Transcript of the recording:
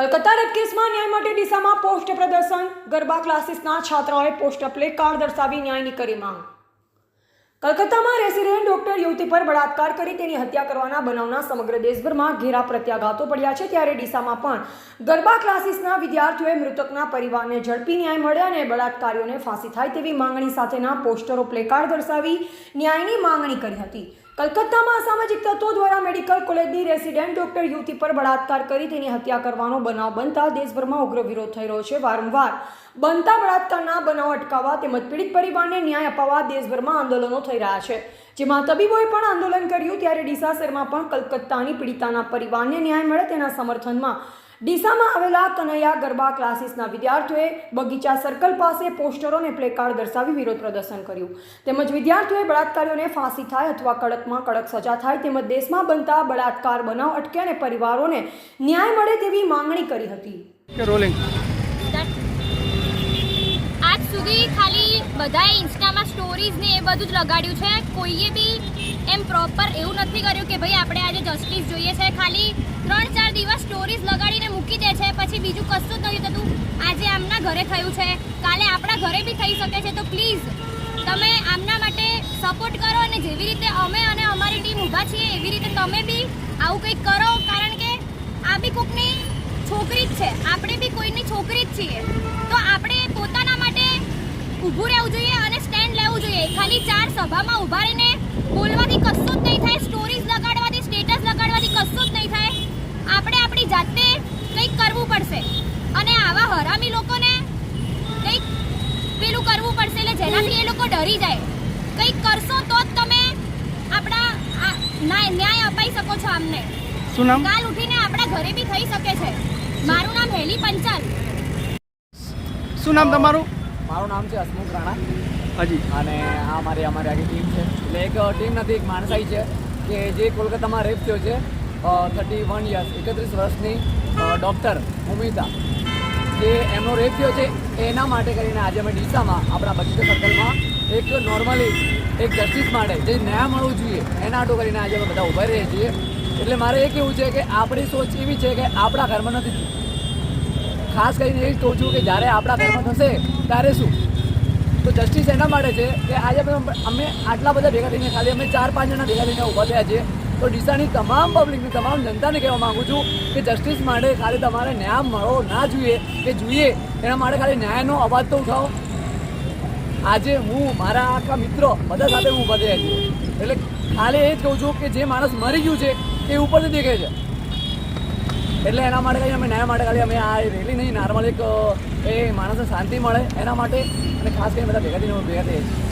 Calcutta rape કેસમાં ન્યાય માટે ડીસામાં પોસ્ટ પ્રદર્શન. ગરબા ક્લાસીસના છાત્રાઓએ પોસ્ટ પ્લે કાર્ડ દર્શાવી ન્યાયની કરી માંગ. કલકત્તામાં રેસિડેન્ટ ડોક્ટર યુવતી પર બળાત્કાર કરી તેની હત્યા કરવાના બનાવના સમગ્ર દેશભરમાં ઘેરા પ્રત્યાઘાતો પડ્યા છે ત્યારે ડીસામાં પણ ગરબા ક્લાસીસના વિદ્યાર્થીઓએ મૃતકના પરિવારને ઝડપી ન્યાય મળે અને બળાત્કારીઓને ફાંસી થાય તેવી માંગણી સાથેના પોસ્ટરો પ્લેકાર્ડ દર્શાવી ન્યાયની માંગણી કરી હતી. કલકત્તામાં અસામાજિક તત્વો દ્વારા મેડિકલ કોલેજની રેસિડેન્ટ ડોક્ટર યુવતી પર બળાત્કાર કરી તેની હત્યા કરવાનો બનાવ બનતા દેશભરમાં ઉગ્ર વિરોધ થઈ રહ્યો છે. વારંવાર બનતા બળાત્કારના બનાવ અટકાવવા તેમજ પીડિત પરિવારને ન્યાય અપાવવા દેશભરમાં આંદોલનો થઈ રહ્યા છે. જેમાં તબીબોએ પણ આંદોલન કર્યું, ત્યારે ડીસા શહેરમાં પણ કલકત્તાની પીડિતાના પરિવારને ન્યાય મળે તેના સમર્થનમાં ડીસામાં આવેલા કનૈયા ગરબા ક્લાસીસના વિદ્યાર્થીઓએ બગીચા સર્કલ પાસે પોસ્ટરો અને પ્લેકાર્ડ દર્શાવી વિરોધ પ્રદર્શન કર્યું. તેમજ વિદ્યાર્થીઓએ બળાત્કારીઓને ફાંસી થાય અથવા કડકમાં કડક સજા થાય તેમજ દેશમાં બનતા બળાત્કાર બનાવ અટકે અને પરિવારોને ન્યાય મળે તેવી માંગણી કરી હતી. રોલિંગ આજ સુધી ખાલી બધાએ ઇન્સ્ટામાં સ્ટોરીઝ ને એ બધું જ લગાડ્યું છે. કોઈએ બી એમ પ્રોપર એવું નથી કર્યું કે ભાઈ આપણે આજે જસ્ટિસ જોઈએ છે. ખાલી ત્રણ ચાર દિવસ સ્ટોરીઝ છે પછી બીજું કશું નથી થતું. આજે આમના ઘરે થયું છે. કાલે આપણા ઘરે બી થઈ શકે છે. તો પ્લીઝ તમે આમના માટે સપોર્ટ કરો અને જેવી રીતે અમે અને અમારી ટીમ ઊભા છીએ, એવી રીતે તમે બી આવું કંઈક કરો. કારણ કે આ બી કોકની છોકરી જ છે. આપણે બી કોઈની છોકરી જ છીએ. તો આપણે પોતાના માટે ઊભું રહેવું જોઈએ અને સ્ટેન્ડ લેવું જોઈએ. ખાલી ચાર સભામાં ઊભા રહીને બોલવાથી કશું જ નહીં થાય સ્ટોરીઝ લગાડવાથી સ્ટેટસ લગાડવાથી કશું જ નહીં થાય આપણે આપણી જાતે કંઈક કરવું પડશે અને આવા હરામી લોકોને કંઈક પેલું કરવું પડશે એટલે જેનાથી એ લોકો ડરી જાય. કંઈક કરશો તો જ તમે આપણા આ ન્યાય ન્યાય અપાઈ શકો છો આમને શું નામ? કાલ ઉઠીને આપણા ઘરે બી થઈ શકે છે. મારું નામ હેલી પંચાલ. શું નામ તમારું? મારું નામ છે હસમુખ રાણા. હજી. અને આ મારી અમારી આખી ટીમ છે. એટલે એક ટીમ નથી એક માણસાઈ છે કે જે કોલકાતામાં રેપ થયો છે. થર્ટી વન યર્સ એકત્રીસ વર્ષની ડૉક્ટર ઉમિતા. જે એમનો રેપ થયો છે, એના માટે કરીને આજે અમે ડીસામાં, આપણા બગીચા સર્કલમાં એક નોર્મલી એક જસ્ટિસ માટે જે ન્યાય મળવું જોઈએ, એના આટો કરીને આજે અમે બધા ઊભા રહીએ છીએ. એટલે મારે એ કહેવું છે કે આપણી સોચ એવી છે કે આપણા ઘરમાં નથી. ખાસ કરીને એ જ કહું છું કે જ્યારે આપણા ઘરમાં થશે, ત્યારે શું? તો જસ્ટિસ એના માટે છે કે આજે અમે આટલા બધા ભેગા થઈને ખાલી અમે ચાર પાંચ જણા ભેગા થઈને ઊભા થયા છીએ. તો ડીસાની તમામ પબ્લિકની તમામ જનતાને કહેવા માંગુ છું કે જસ્ટિસ માટે ખાલી તમારે ન્યાય મળવો ના જોઈએ, કે જોઈએ, એના માટે ખાલી ન્યાયનો અવાજ તો ઉઠાવો. આજે હું, મારા આખા મિત્રો બધા સાથે હું છીએ એટલે ખાલી એ જ કહું છું કે જે માણસ મરી ગયું છે, એ ઉપરથી દેખે છે. એટલે એના માટે ખાલી અમે, ન્યાય માટે ખાલી અમે આ રેલી નહીં નોર્મલ એક એ માણસને શાંતિ મળે એના માટે અને ખાસ કરીને બધા ભેગા થઈને ભેગા થઈએ છીએ.